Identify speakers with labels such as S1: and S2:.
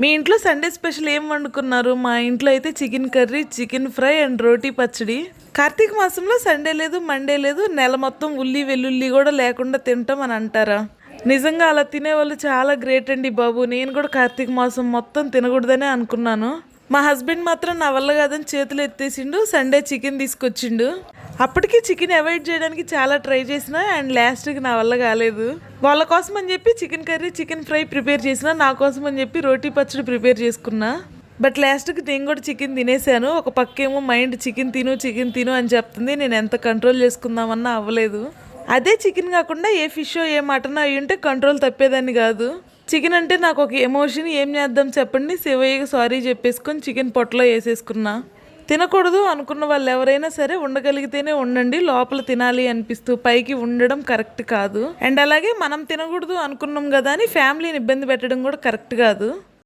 S1: మీ ఇంట్లో Sunday special ఏం వండుకున్నారు? మా ఇంట్లో అయితే chicken curry chicken fry and రోటీ పచ్చడి. కార్తీక మాసంలో సండే లేదు మండే లేదు నెల మొత్తం ఉల్లి వెల్లుల్లి కూడా లేకుండా తింటాం అని అంటారా? నిజంగా అలా తినేవాళ్ళు చాలా గ్రేట్ అండి బాబు. నేను కూడా కార్తీక మాసం మొత్తం తినకూడదనే అనుకున్నాను. మా హస్బెండ్ మాత్రం నా వల్ల కాదని చేతులు ఎత్తేసిండు సండే చికెన్ తీసుకొచ్చిండు. అప్పటికి చికెన్ అవాయిడ్ చేయడానికి చాలా ట్రై చేసిన అండ్ లాస్ట్కి నా వల్ల కాలేదు. వాళ్ళ కోసం అని చెప్పి chicken curry chicken fry prepare చేసిన నా కోసం అని చెప్పి రోటీ పచ్చడి ప్రిపేర్ చేసుకున్నా. బట్ లాస్ట్కి నేను కూడా చికెన్ తినేసాను. ఒక పక్కేమో మైండ్ చికెన్ తిను చికెన్ తిను అని చెప్తుంది. నేను ఎంత కంట్రోల్ చేసుకుందామన్నా అవ్వలేదు. అదే చికెన్ కాకుండా ఏ ఫిష్ ఏ మటన్ అయి ఉంటే కంట్రోల్ తప్పేదాన్ని కాదు. చికెన్ అంటే నాకు ఒక ఎమోషన్ ఏం చేద్దాం చెప్పండి. శివయ్యకి సారీ చెప్పేసుకొని చికెన్ పొట్టలో వేసేసుకున్నా. తినకూడదు అనుకున్న వాళ్ళు ఎవరైనా సరే ఉండగలిగితేనే ఉండండి లోపల తినాలి అనిపిస్తూ పైకి ఉండడం కరెక్ట్ కాదు. అండ్ అలాగే మనం తినకూడదు అనుకున్నాం కదా అని ఫ్యామిలీని ఇబ్బంది పెట్టడం కూడా కరెక్ట్ కాదు.